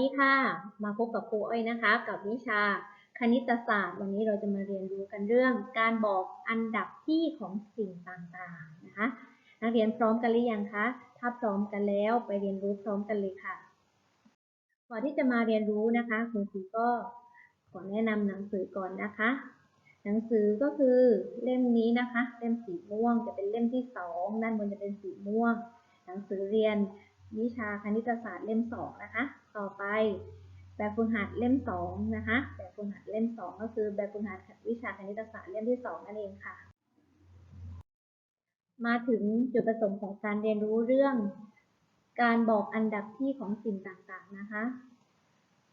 ดีค่ะ มาพบกับครูอ้อยนะคะ กับวิชาคณิตศาสตร์ วันนี้เราจะมาเรียนรู้กันเรื่อง การบอกอันดับที่ของสิ่งต่างๆนะคะ นักเรียนพร้อมกันหรือยังคะ ถ้าพร้อมกันแล้วไปเรียนรู้พร้อมกันเลยค่ะ ก่อนที่จะมาเรียนรู้นะคะคุณครูก็ขอแนะนำหนังสือก่อนนะคะ หนังสือก็คือเล่มนี้นะคะ เล่มสีม่วงจะเป็นเล่มที่สองด้านบนจะเป็นสีม่วง หนังสือเรียนวิชาคณิตศาสตร์เล่มสองนะคะ ต่อไป แบบฝึกหัดเล่มสองนะคะ แบบฝึกหัดเล่มสองก็คือแบบฝึกหัดวิชาคณิตศาสตร์เล่มที่สองนั่นเองค่ะ มาถึงจุดประสงค์ของการเรียนรู้เรื่อง การบอกอันดับที่ของสิ่งต่างๆนะคะ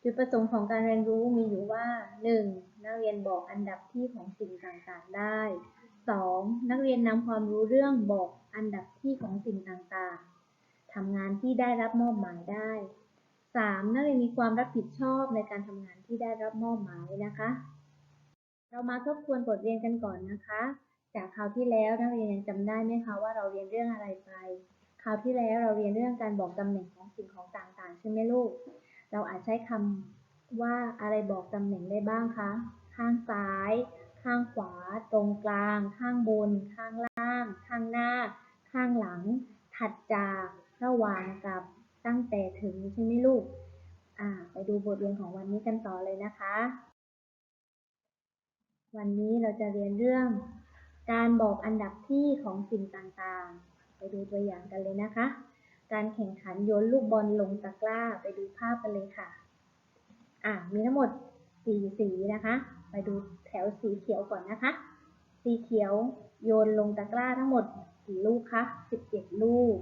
จุดประสงค์ของการเรียนรู้มีอยู่ว่า 1. นักเรียนบอกอันดับที่ของสิ่งต่างๆได้ 2. นักเรียนนำความรู้เรื่องบอกอันดับที่ของสิ่งต่างๆทำงานที่ได้รับมอบหมายได้ 3. นักเรียนมีความรับผิดชอบในการทำงานที่ได้รับมอบหมายนะคะ เรามาทบทวนบทเรียนกันก่อนนะคะ จากคราวที่แล้วนักเรียนยังจำได้ไหมคะว่าเราเรียนเรื่องอะไรไป คราวที่แล้วเราเรียนเรื่องการบอกตำแหน่งของสิ่งของต่างๆ ใช่ไหมลูก เราอาจใช้คำว่าอะไรบอกตำแหน่งได้บ้างคะ ข้างซ้าย ข้างขวา ตรงกลาง ข้างบน ข้างล่าง ข้างหน้า ข้างหลัง ถัดจาก ระหว่างกับ ตั้งแต่ถึงใช่ไหมลูก อ่า ไปดูบทเรียนของวันนี้กันต่อเลยนะคะ วันนี้เราจะเรียนเรื่อง การบอกอันดับที่ของสิ่งต่างๆ ไปดูตัวอย่างกันเลยนะคะ การแข่งขันโยนลูกบอลลงตะกร้าไปดูภาพกันเลยค่ะ อ่ามีทั้งหมดสี่สีนะคะ ไปดูแถวสีเขียวก่อนนะคะ สีเขียวโยนลงตะกร้าทั้งหมดกี่ลูกคะสิบเจ็ดลูก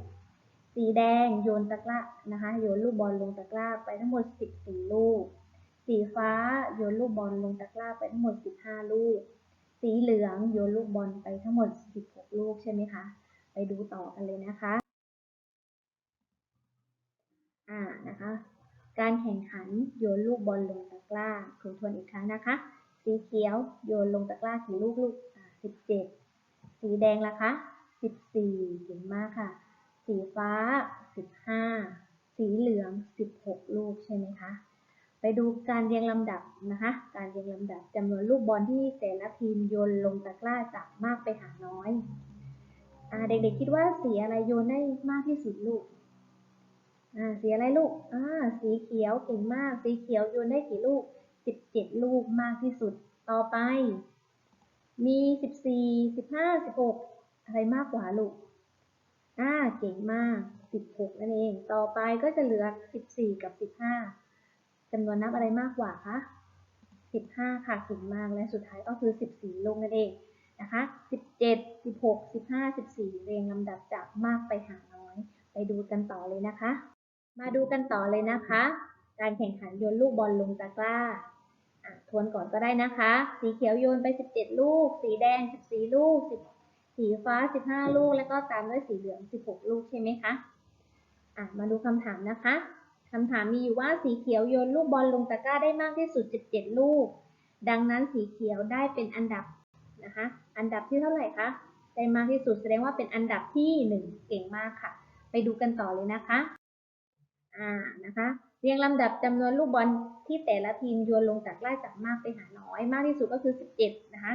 สีแดงโยนตะกร้านะคะโยนลูกบอลลงตะกร้าไปทั้งหมดสิบสี่ลูก สีฟ้าโยนลูกบอลลงตะกร้าไปทั้งหมดสิบห้าลูก สีเหลืองโยนลูกบอลไปทั้งหมดสิบหกลูกใช่ไหมคะ ไปดูต่อกันเลยนะคะอ่านะคะการแข่งขันโยนลูกบอลลงตะกร้าทวนทวนอีกครั้งนะคะ สีเขียวโยนลงตะกร้ากี่ลูกลูกอ่าสิบเจ็ดสีแดงล่ะคะสิบสี่เก่งมากค่ะ สีฟ้าสิบห้าสีเหลืองสิบหกลูกใช่ไหมคะ ไปดูการเรียงลำดับนะคะ การเรียงลำดับจำนวนลูกบอลที่แต่ละทีมโยนลงตะกร้าจากมากไปหาน้อยอเด็กๆคิดว่าสีอะไรโยนได้มากที่สุดลูกสีอะไรลูกสีเขียวเก่งมาก สีเขียวโยนได้กี่ลูกสิบเจ็ดลูกมากที่สุด ต่อไป มีสิบสี่สิบห้าสิบหกอะไรมากกว่าลูก อ่าเก่งมากสิบหกนั่นเอง ต่อไปก็จะเหลือสิบสี่กับสิบห้าจำนวนนับอะไรมากกว่าคะสิบห้าค่ะเก่งมาก และสุดท้ายก็คือสิบสี่ลูกนั่นเองนะคะสิบเจ็ดสิบหกสิบห้าสิบสี่เรียงลำดับจากมากไปหาน้อย ไปดูกันต่อเลยนะคะ มาดูกันต่อเลยนะคะ การแข่งขันโยนลูกบอลลงตะกร้าทวนก่อนก็ได้นะคะ สีเขียวโยนไป 17 ลูก สีแดง 14 ลูก10 สีฟ้า 15 ลูก แล้วก็ตามด้วยสีเหลือง 16 ลูกใช่ไหมคะอะมาดูคำถามนะคะคำถามมีอยู่ว่าสีเขียวโยนลูกบอลลงตะกร้าได้มากที่สุด 17 ลูก ดังนั้นสีเขียวได้เป็นอันดับนะคะ อันดับที่เท่าไหร่คะ ได้มากที่สุดแสดงว่าเป็นอันดับที่หนึ่งเก่งมากค่ะ ไปดูกันต่อเลยนะคะ อ่า นะคะ เรียงลำดับจำนวนลูกบอลที่แต่ละทีมโยนลงจากไล่จากมากไปหาน้อย มากที่สุดก็คือ 17 นะคะ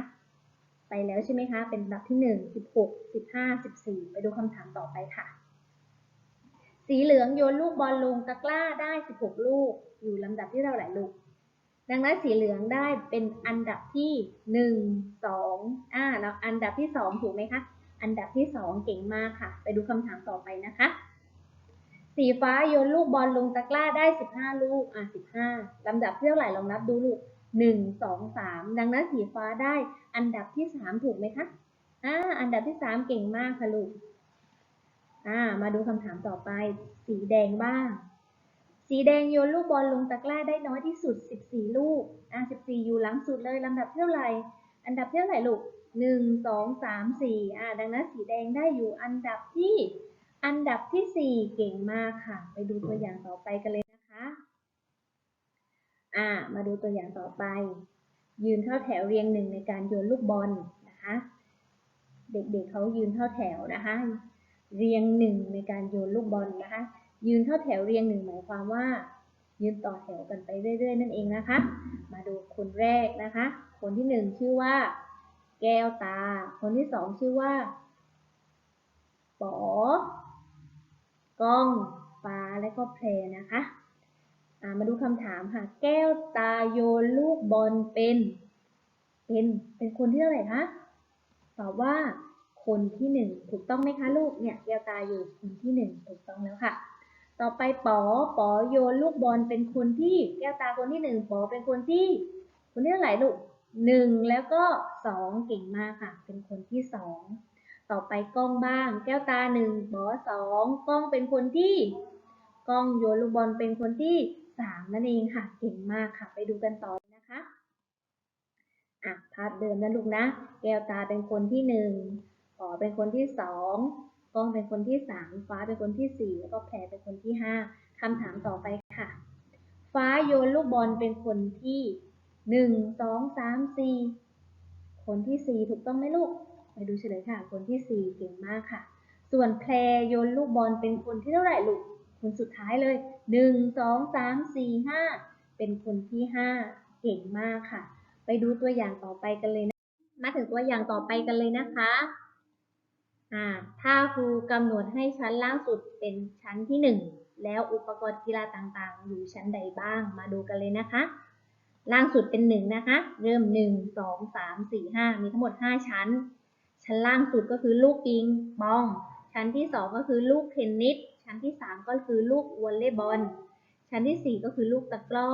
ไปแล้วใช่ไหมคะ เป็นลำดับที่ 1 16 15 14 ไปดูคำถามต่อไปค่ะ สีเหลืองโยนลูกบอลลงตะกร้าได้ 16 ลูก อยู่ลำดับที่เท่าไหร่ลูก ดังนั้นสีเหลืองได้เป็นอันดับที่ 1 2อ่าแล้วอันดับที่ 2 ถูกไหมคะ อันดับที่ 2 เก่งมากค่ะ ไปดูคำถามต่อไปนะคะ สีฟ้าโยนลูกบอลลงตะกร้าได้ 15 ลูก อะ15ลำดับที่เท่าไหร่ลองนับดูลูก 1 2 3 ดังนั้นสีฟ้าได้อันดับที่ 3 ถูกไหมคะอ่าอันดับที่ 3 เก่งมากค่ะลูกอ่ามาดูคำถามต่อไป สีแดงบ้าง สีแดงโยนลูกบอลลงตะกร้าได้น้อยที่สุด 14 ลูกอะ14 อยู่หลังสุดเลยลำดับเท่าไหร่ อันดับเท่าไหร่ลูก 1 2 3 4อ่าดังนั้นสีแดงได้อยู่อันดับที่อันดับที่ 4 เก่งมากค่ะ ไปดูตัวอย่างต่อไปกันเลยนะคะ อ่า มาดูตัวอย่างต่อไป ยืนเข้าแถวเรียงหนึ่งในการโยนลูกบอลนะคะ เด็กๆเขายืนเข้าแถวนะคะ เรียงหนึ่งในการโยนลูกบอลนะคะ ยืนเข้าแถวเรียงหนึ่งหมายความว่า ยืนต่อแถวกันไปเรื่อย ๆ นั่นเองนะคะ มาดูคนแรกนะคะ คนที่หนึ่งชื่อว่า แก้วตา คนที่สองชื่อว่าป๋อก้องฟ้าและก็เพลนะคะ มาดูคำถามค่ะ แก้วตาโยนลูกบอลเป็น เป็น เป็นคนที่เท่าไหร่คะ ตอบว่าคนที่หนึ่งถูกต้องไหมคะลูก เนี่ยแก้วตาอยู่คนที่หนึ่งถูกต้องแล้วค่ะ ต่อไปป๋อป๋อโยนลูกบอลเป็นคนที่แก้วตาคนที่หนึ่งป๋อเป็นคนที่ คนที่เท่าไหร่ลูกหนึ่งแล้วก็สองเก่งมากค่ะ เป็นคนที่สองต่อไปกล้องบ้าง แก้วตาหนึ่งป๋อสองกล้องเป็นคนที่กล้องโยนลูกบอลเป็นคนที่ สามนั่นเองค่ะ เก่งมากค่ะ ไปดูกันต่อนะคะอะภาพเดิมนะลูกนะ แก้วตาเป็นคนที่หนึ่งป๋อเป็นคนที่สองกล้องเป็นคนที่สามฟ้าเป็นคนที่สี่แล้วก็แพรเป็นคนที่ห้าคำถามต่อไปค่ะ ฟ้าโยนลูกบอลเป็นคนที่หนึ่งสองสามสี่คนที่สี่ถูกต้องไหมลูก ไปดูเฉลยค่ะ คนที่สี่เก่งมากค่ะ ส่วนแพรโยนลูกบอลเป็นคนที่เท่าไหร่ลูก คนสุดท้ายเลยหนึ่งสองสามสี่ห้าเป็นคนที่ห้าเก่งมากค่ะ ไปดูตัวอย่างต่อไปกันเลยนะ มาถึงตัวอย่างต่อไปกันเลยนะคะอ่าถ้าครูกำหนดให้ชั้นล่างสุดเป็นชั้นที่หนึ่งแล้วอุปกรณ์กีฬาต่างๆ อยู่ชั้นใดบ้าง มาดูกันเลยนะคะ ล่างสุดเป็นหนึ่งนะคะ เริ่มหนึ่งสองสามสี่ห้ามีทั้งหมดห้าชั้น ชั้นล่างสุดก็คือลูกปิงปอง ชั้นที่สองก็คือลูกเทนนิส ชั้นที่สามก็คือลูกวอลเลย์บอล ชั้นที่สี่ก็คือลูกตะกร้อ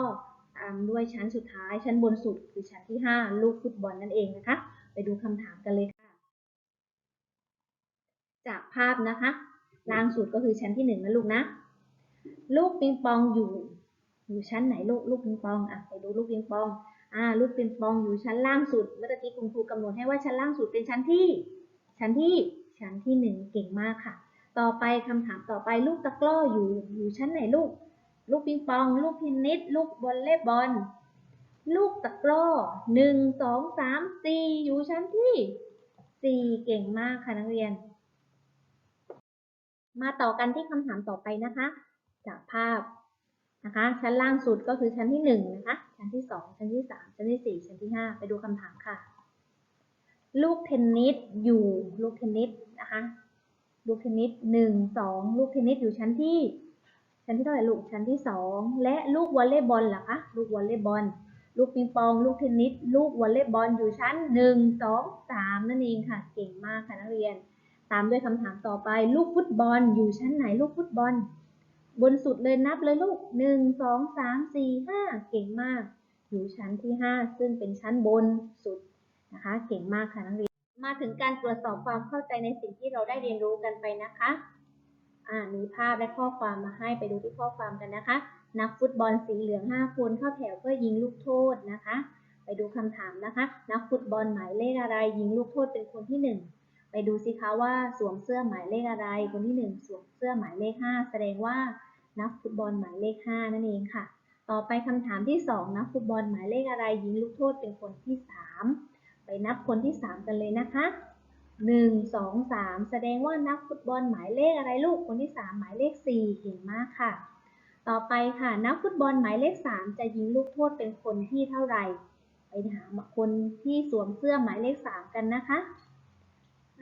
ตามด้วยชั้นสุดท้ายชั้นบนสุดคือชั้นที่ห้าลูกฟุตบอลนั่นเองนะคะ ไปดูคำถามกันเลยค่ะ จากภาพนะคะ ล่างสุดก็คือชั้นที่หนึ่งนะลูกนะ ลูกปิงปองอยู่อยู่ชั้นไหนลูกลูกปิงปองอะไปดูลูกปิงปองอ่าลูกปิงปองอยู่ชั้นล่างสุดเมื่อตะกี้คุณครูกำหนดให้ว่าชั้นล่างสุดเป็นชั้นที่ ชั้นที่ชั้นที่หนึ่งเก่งมากค่ะ ต่อไปคำถามต่อไปลูกตะกร้ออยู่อยู่ชั้นไหนลูก ลูกปิงปอง ลูกเทนนิสลูกวอลเลย์บอล ลูกตะกร้อหนึ่งสองสามสี่อยู่ชั้นที่สี่เก่งมากค่ะนักเรียน มาต่อกันที่คำถามต่อไปนะคะ จากภาพนะคะ ชั้นล่างสุดก็คือชั้นที่หนึ่งนะคะ ชั้นที่สองชั้นที่สามชั้นที่สี่ชั้นที่ห้าไปดูคำถามค่ะ ลูกเทนนิสอยู่ลูกเทนนิสนะคะ ลูกเทนนิสหนึ่งสองลูกเทนนิสอยู่ชั้นที่ ชั้นที่เท่าไหร่ลูกชั้นที่สองและลูกวอลเลย์บอลล่ะคะลูกวอลเลย์บอลลูกปิงปองลูกเทนนิสลูกวอลเลย์บอลอยู่ชั้นหนึ่งสองสามนั่นเองค่ะ เก่งมากค่ะนักเรียน ตามด้วยคำถามต่อไป ลูกฟุตบอลอยู่ชั้นไหนลูกฟุตบอล บนสุดเลยนับเลยลูกหนึ่งสองสามสี่ห้าเก่งมาก อยู่ชั้นที่ห้าซึ่งเป็นชั้นบนสุดนะคะ เก่งมากค่ะนักเรียน มาถึงการตรวจสอบความเข้าใจในสิ่งที่เราได้เรียนรู้กันไปนะคะอ่ามีภาพและข้อความมาให้ไปดูที่ข้อความกันนะคะ นักฟุตบอลสีเหลือง 5 คนเข้าแถวเพื่อยิงลูกโทษนะคะ ไปดูคำถามนะคะ นักฟุตบอลหมายเลขอะไร ยิงลูกโทษเป็นคนที่ 1 ไปดูสิคะว่าสวมเสื้อหมายเลขอะไร คนที่ 1 สวมเสื้อหมายเลข 5 แสดงว่านักฟุตบอลหมายเลข 5 นั่นเองค่ะ ต่อไปคำถามที่ 2 นักฟุตบอลหมายเลขอะไร ยิงลูกโทษเป็นคนที่ 3 ไปนับคนที่ 3 กันเลยนะคะหนึ่งสองสามแสดงว่านักฟุตบอลหมายเลขอะไรลูกคนที่สามหมายเลขสี่เก่งมากค่ะ ต่อไปค่ะนักฟุตบอลหมายเลขสามจะยิงลูกโทษเป็นคนที่เท่าไหร่ไปหาคนที่สวมเสื้อหมายเลขสามกันนะคะ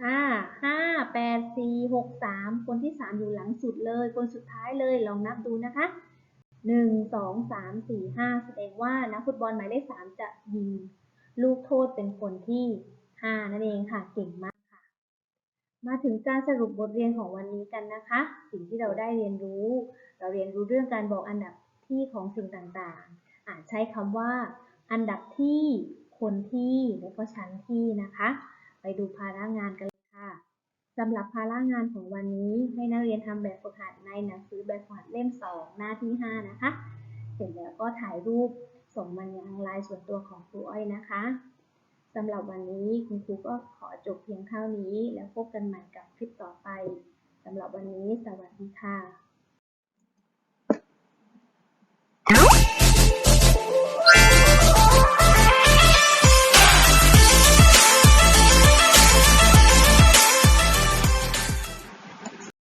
อ่าห้าแปดสี่หกสามคนที่สามอยู่หลังสุดเลย คนสุดท้ายเลยลองนับดูนะคะหนึ่งสองสามสี่ห้าแสดงว่านักฟุตบอลหมายเลขสามจะยิง ลูกโทษเป็นคนที่ห้านั่นเองค่ะ เก่งมากค่ะ มาถึงการสรุปบทเรียนของวันนี้กันนะคะ สิ่งที่เราได้เรียนรู้ เราเรียนรู้เรื่องการบอกอันดับที่ของสิ่งต่างๆ อาจใช้คำว่า อันดับที่ คนที่ และก็ชั้นที่นะคะ ไปดูภาระงานกันเลยค่ะสำหรับภาระงานของวันนี้ให้นักเรียนทำแบบฝึกหัดในหนังสือแบบฝึกหัดเล่ม 2 หน้าที่ 5 นะคะ เสร็จแล้วก็ถ่ายรูป ส่งมายังไลน์ส่วนตัวของครูอ้อยนะคะสำหรับวันนี้คุณครูก็ขอจบเพียงเท่านี้ แล้วพบกันใหม่กับคลิปต่อไปสำหรับวันนี้สวัสดีค่ะ Wow.